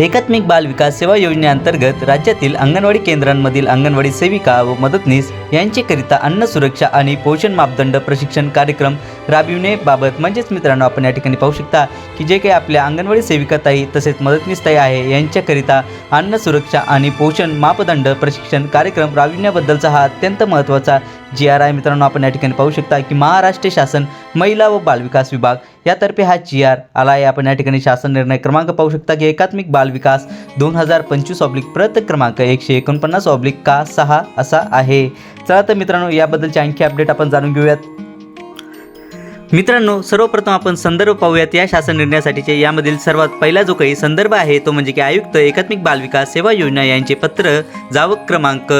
एकात्मिक बाल विकास सेवा योजनेअंतर्गत राज्यातील अंगणवाडी केंद्रांमधील अंगणवाडी सेविका व मदतनीस यांचेकरिता अन्न सुरक्षा आणि पोषण मापदंड प्रशिक्षण कार्यक्रम राबविण्याबाबत म्हणजेच मित्रांनो आपण या ठिकाणी पाहू शकता की जे काही आपल्या अंगणवाडी सेविकाताई तसेच मदतनीसताई आहे यांच्याकरिता अन्न सुरक्षा आणि पोषण मापदंड प्रशिक्षण कार्यक्रम राबविण्याबद्दलचा हा अत्यंत महत्त्वाचा जी आर आय मित्रांनो आपण या ठिकाणी पाहू शकता की महाराष्ट्र शासन महिला व बालविकास विभाग यातर्फे हा जी आर आला आहे आपण या ठिकाणी शासन निर्णय क्रमांक पाहू शकता की एकात्मिक बालविकास दोन हजार पंचवीस ऑब्लिक प्रत क्रमांक एकशे एकोणपन्नास ऑब्लिक का सहा असा आहे. चला तर मित्रांनो याबद्दलचे आणखी अपडेट आपण जाणून घेऊयात. मित्रांनो सर्वप्रथम आपण संदर्भ पाहूयात. या शासन निर्णयासाठीचे यामधील सर्वात पहिला जो काही संदर्भ आहे तो म्हणजे की आयुक्त एकात्मिक बालविकास सेवा योजना यांचे पत्र जावक क्रमांक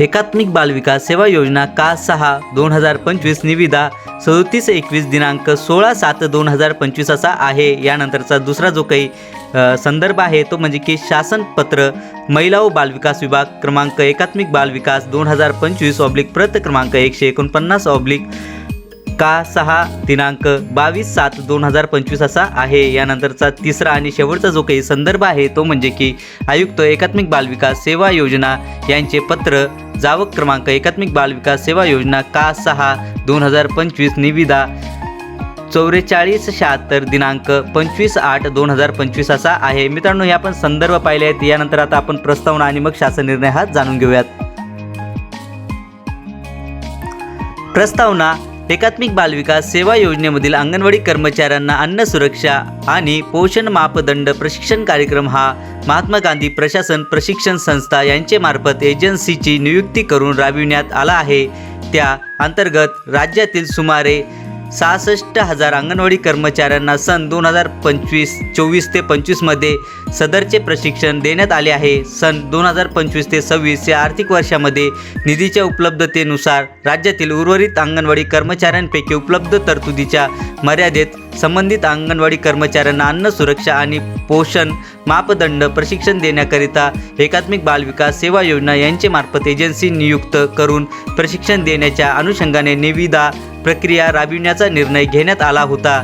एकात्मिक बालविकास सेवा योजना का सहा दोन हजार पंचवीस निविदा सदोतीस एकवीस दिनांक सोळा सात दोन हजार पंचवीस असा आहे? यानंतरचा दुसरा जो काही संदर्भ आहे तो म्हणजे की शासनपत्र महिला व बालविकास विभाग क्रमांक एकात्मिक बालविकास दोन हजार पंचवीस ऑब्लिक प्रत क्रमांक एकशे एकोणपन्नास ऑब्लिक का सहा दिनांक बावीस सात दोन हजार पंचवीस असा आहे. यानंतरचा तिसरा आणि शेवटचा जो काही संदर्भ आहे तो म्हणजे की आयुक्त एकात्मिक बालविकास सेवा योजना. यांचे पत्र जावक क्रमांक एकात्मिक बालविकास सेवा योजना का सहा दोन हजार पंचवीस निविदा चौवेचाळीस शहात्तर दिनांक पंचवीस आठ दोन हजार पंचवीस असा आहे. मित्रांनो हे आपण संदर्भ पाहिले आहेत. यानंतर आता आपण प्रस्तावना आणि मग शासन निर्णय हा जाणून घेऊयात. प्रस्तावना एकात्मिक बालविकास सेवा योजनेमधील अंगणवाडी कर्मचाऱ्यांना अन्न सुरक्षा आणि पोषण मापदंड प्रशिक्षण कार्यक्रम हा महात्मा गांधी प्रशासन प्रशिक्षण संस्था यांचे मार्फत एजन्सीची नियुक्ती करून राबविण्यात आला आहे. त्या अंतर्गत राज्यातील सुमारे सहासष्ट हजार अंगणवाडी कर्मचाऱ्यांना सन दोन हजार पंचवीस चोवीस ते पंचवीसमध्ये सदरचे प्रशिक्षण देण्यात आले आहे. सन दोन हजार पंचवीस ते सव्वीस या आर्थिक वर्षामध्ये निधीच्या उपलब्धतेनुसार राज्यातील उर्वरित अंगणवाडी कर्मचाऱ्यांपैकी उपलब्ध तरतुदीच्या मर्यादेत संबंधित अंगणवाडी कर्मचाऱ्यांना अन्न सुरक्षा आणि पोषण मापदंड प्रशिक्षण देण्याकरिता एकात्मिक बालविकास सेवा योजना यांचे मार्फत एजन्सी नियुक्त करून प्रशिक्षण देण्याच्या अनुषंगाने निविदा प्रक्रिया राबविण्याचा निर्णय घेण्यात आला होता.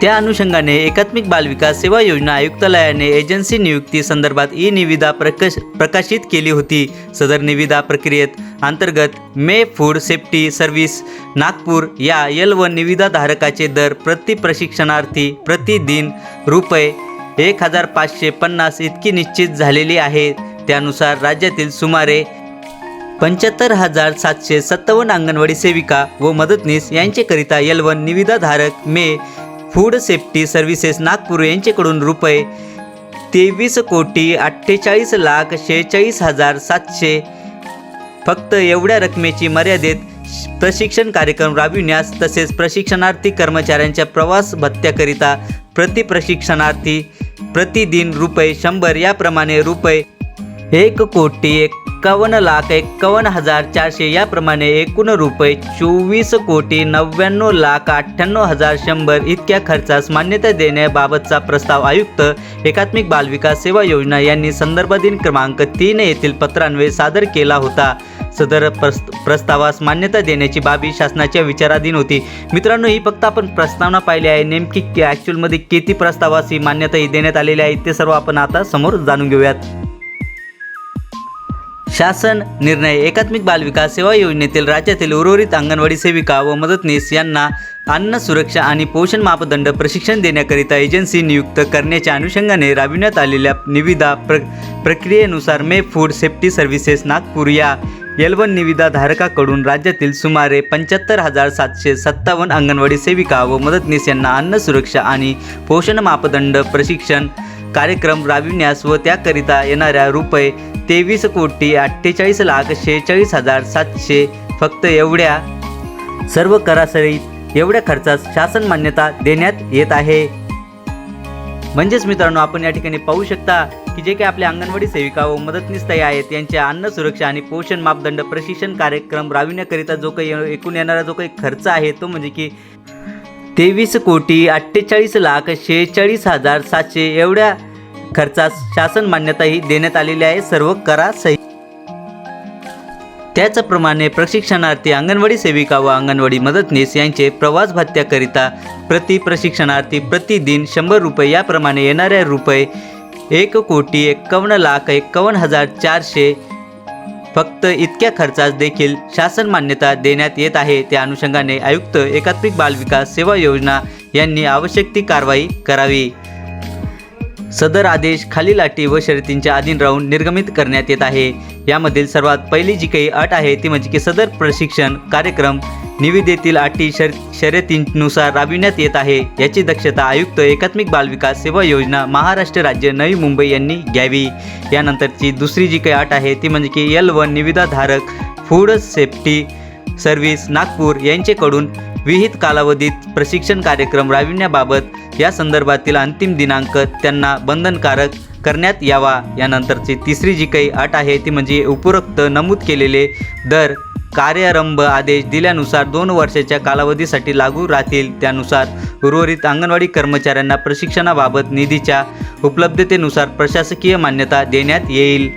त्या अनुषंगाने एकात्मिक बालविकास सेवा योजना आयुक्तालयाने एजन्सी नियुक्ती संदर्भात ई निविदा प्रकाश प्रकाशित केली होती. सदर निविदा प्रक्रियेत अंतर्गत मे फूड सेफ्टी सर्व्हिस नागपूर या यल व निविदाधारकाचे दर प्रति प्रशिक्षणार्थी प्रतिदिन रुपये एक हजार पाचशे पन्नास इतकी निश्चित झालेली आहे. त्यानुसार राज्यातील सुमारे पंच्याहत्तर हजार सातशे सत्तावन्न अंगणवाडी सेविका व मदतनीस यांचेकरिता एल वन निविदाधारक मे फूड सेफ्टी सर्व्हिसेस नागपूर यांच्याकडून रुपये तेवीस कोटी अठ्ठेचाळीस लाख शेहेचाळीस हजार सातशे फक्त एवढ्या रकमेची मर्यादेत प्रशिक्षण कार्यक्रम राबविण्यास तसेच प्रशिक्षणार्थी कर्मचाऱ्यांच्या प्रवास भत्त्याकरिता प्रति प्रशिक्षणार्थी प्रतिदिन रुपये शंभर याप्रमाणे रुपये एक कोटी एक्कावन्न लाख एक्कावन्न हजार चारशे याप्रमाणे एकूण रुपये चोवीस कोटी नव्याण्णव लाख अठ्ठ्याण्णव हजार शंभर इतक्या खर्चास मान्यता देण्याबाबतचा प्रस्ताव आयुक्त एकात्मिक बालविकास सेवा योजना यांनी संदर्भाधीन क्रमांक तीन येथील पत्रान्वये सादर केला होता. सदर प्रस्त प्रस्तावास मान्यता देण्याची बाबी शासनाच्या विचाराधीन होती. मित्रांनो ही फक्त आपण प्रस्तावना पाहिली आहे. नेमकी ॲक्च्युअलमध्ये किती प्रस्तावास ही मान्यताही देण्यात आलेली आहे ते सर्व आपण आता समोर जाणून घेऊयात. शासन निर्णय एकात्मिक बालविकास सेवा योजनेतील राज्यातील उर्वरित अंगणवाडी सेविका व मदतनीस यांना अन्न सुरक्षा आणि पोषण मापदंड प्रशिक्षण देण्याकरिता एजन्सी नियुक्त करण्याच्या अनुषंगाने राबविण्यात आलेल्या निविदा प्र प्रक्रियेनुसार मे फूड सेफ्टी सर्व्हिसेस नागपूर या एलवन निविदा धारकाकडून राज्यातील सुमारे पंच्याहत्तर हजार सातशे सत्तावन्न अंगणवाडी सेविका व मदतनीस यांना अन्न सुरक्षा आणि पोषण मापदंड प्रशिक्षण कार्यक्रम राबविण्यास व त्याकरिता येणाऱ्या रुपये तेवीस कोटी अठ्ठेचाळीस लाख शेहेचाळीस हजार सातशे फक्त एवढ्या. सर्व करासरी एवढ्या खर्चास शासन मान्यता देण्यात येत आहे. म्हणजेच मित्रांनो आपण या ठिकाणी पाहू शकता की जे काही आपल्या अंगणवाडी सेविका व मदतनीस आहेत यांच्या अन्न सुरक्षा आणि पोषण मापदंड प्रशिक्षण कार्यक्रम राबविण्याकरिता जो काही एकूण येणारा जो काही खर्च आहे तो म्हणजे की तेवीस कोटी अठ्ठेचाळीस लाख शेहेचाळीस हजार सातशे एवढ्या. खर्चास शासन मान्यताही देण्यात आलेली आहे. सर्व करा सही. त्याचप्रमाणे प्रशिक्षणार्थी अंगणवाडी सेविका व अंगणवाडी मदतनीस यांचे प्रवास भत्त्याकरिता प्रति प्रशिक्षणार्थी प्रतिदिन शंभर रुपये याप्रमाणे येणाऱ्या रुपये एक कोटी एक्कावन्न लाख एक्कावन्न हजार चारशे फक्त इतक्या खर्चास देखील शासन मान्यता देण्यात येत आहे. त्या अनुषंगाने आयुक्त एकात्मिक बालविकास सेवा योजना यांनी आवश्यक ती कारवाई करावी. सदर आदेश खालील अटी व शर्तींच्या अधीन राहून निर्गमित करण्यात येत आहे. यामधील सर्वात पहिली जी काही अट आहे ती म्हणजे की सदर प्रशिक्षण कार्यक्रम निविदेतील अटी शर शर्यतींनुसार राबविण्यात येत आहे. याची दक्षता आयुक्त एकात्मिक बालविकास सेवा योजना महाराष्ट्र राज्य नवी मुंबई यांनी घ्यावी. यानंतरची दुसरी जी काही अट आहे ती म्हणजे की एल वन निविदाधारक फूड सेफ्टी सर्व्हिस नागपूर यांचेकडून विहित कालावधीत प्रशिक्षण कार्यक्रम राबविण्याबाबत या संदर्भातील अंतिम दिनांक त्यांना बंधनकारक करण्यात यावा. यानंतरची तिसरी जी काही अट आहे ती म्हणजे उपरोक्त नमूद केलेले दर कार्यारंभ आदेश दिल्यानुसार दोन वर्षाच्या कालावधीसाठी लागू राहतील. त्यानुसार उर्वरित अंगणवाडी कर्मचाऱ्यांना प्रशिक्षणाबाबत निधीच्या उपलब्धतेनुसार प्रशासकीय मान्यता देण्यात येईल.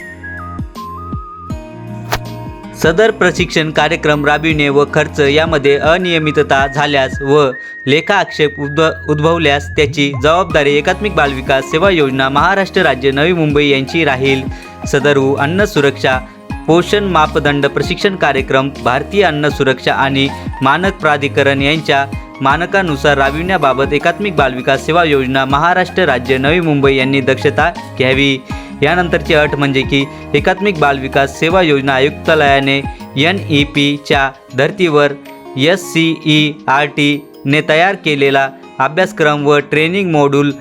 सदर प्रशिक्षण कार्यक्रम राबविणे व खर्च यामध्ये अनियमितता झाल्यास व लेखा आक्षेप उद्भ उद्भवल्यास त्याची जबाबदारी एकात्मिक बालविकास सेवा योजना महाराष्ट्र राज्य नवी मुंबई यांची राहील. सदरू अन्न सुरक्षा पोषण मापदंड प्रशिक्षण कार्यक्रम भारतीय अन्न सुरक्षा आणि मानक प्राधिकरण यांच्या मानकानुसार राबविण्याबाबत एकात्मिक बालविकास सेवा योजना महाराष्ट्र राज्य नवी मुंबई यांनी दक्षता घ्यावी. यानंतरची अट म्हणजे की एकात्मिक बालविकास सेवा योजना आयुक्तालयाने एन ई पीच्या धर्तीवर एस सी ई आर टीने तयार केलेला अभ्यासक्रम व ट्रेनिंग मॉड्यूल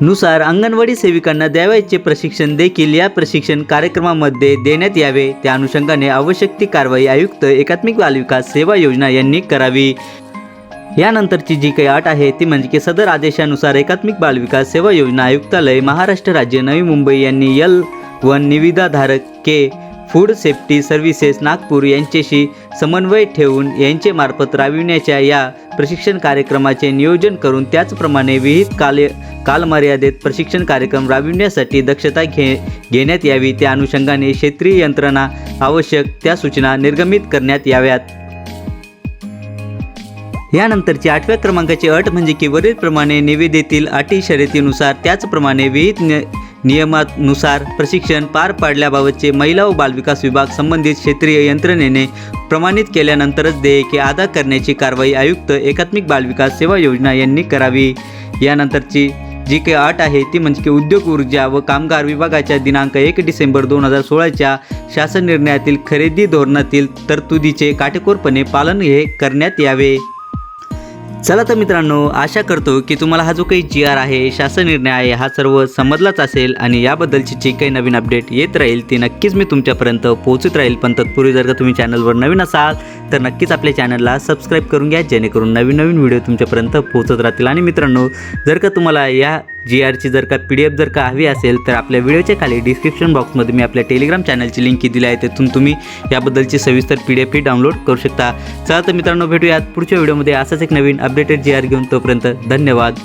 नुसार अंगणवाडी सेविकांना द्यावयाचे प्रशिक्षण देखील या प्रशिक्षण कार्यक्रमामध्ये देण्यात यावे. त्या अनुषंगाने आवश्यक ती कारवाई आयुक्त एकात्मिक बालविकास सेवा योजना यांनी करावी. यानंतरची जी काही अट आहे ती म्हणजे की सदर आदेशानुसार एकात्मिक बाल विकास सेवा योजना आयुक्तालय महाराष्ट्र राज्य नवी मुंबई यांनी यल वन निविदाधारक के फूड सेफ्टी सर्व्हिसेस नागपूर यांच्याशी समन्वय ठेवून यांचे मार्फत राबविण्याच्या या प्रशिक्षण कार्यक्रमाचे नियोजन करून त्याचप्रमाणे विहित काल कालमर्यादेत प्रशिक्षण कार्यक्रम राबविण्यासाठी दक्षता घे घेण्यात यावी. त्या अनुषंगाने क्षेत्रीय यंत्रणा आवश्यक त्या सूचना निर्गमित करण्यात याव्यात. यानंतरची आठव्या क्रमांकाची अट म्हणजे की वरीलप्रमाणे निविदेतील अटी शर्यतीनुसार त्याचप्रमाणे विहित नियमानुसार प्रशिक्षण पार पाडल्याबाबतचे महिला व बालविकास विभाग संबंधित क्षेत्रीय यंत्रणेने प्रमाणित केल्यानंतरच देयके अदा करण्याची कारवाई आयुक्त एकात्मिक बालविकास सेवा योजना यांनी करावी. यानंतरची जी काही अट आहे ती म्हणजे की उद्योग ऊर्जा व कामगार विभागाच्या दिनांक एक डिसेंबर दोन हजार सोळाच्या शासन निर्णयातील खरेदी धोरणातील तरतुदीचे काटेकोरपणे पालन हे करण्यात यावे. चला तर मित्रांनो आशा करतो की तुम्हाला हा जो काही जी आर आहे शासन निर्णय आहे हा सर्व समजलाच असेल आणि याबद्दलची जी काही नवीन अपडेट येत राहील ती नक्कीच मी तुमच्यापर्यंत पोहोचत राहील. पण तत्पूर्वी जर का तुम्ही चॅनलवर नवीन असाल तर नक्कीच आपल्या चॅनलला सबस्क्राईब करून घ्या जेणेकरून नवीन नवीन व्हिडिओ तुमच्यापर्यंत पोहोचत राहतील. आणि मित्रांनो जर का तुम्हाला या जी आरची जर का पी डी एफ जर का हवी असेल तर आपल्या व्हिडिओच्या खाली डिस्क्रिप्शन बॉक्समध्ये मी आपल्या टेलिग्राम चॅनलची लिंक दिली आहे. तिथून तुम्ही याबद्दलची सविस्तर पी डी एफ ही डाउनलोड करू शकता. चला तर मित्रांनो भेटूयात पुढच्या व्हिडिओमध्ये असाच एक नवीन अपडेटेड जी आर घेऊन तोपर्यंत धन्यवाद.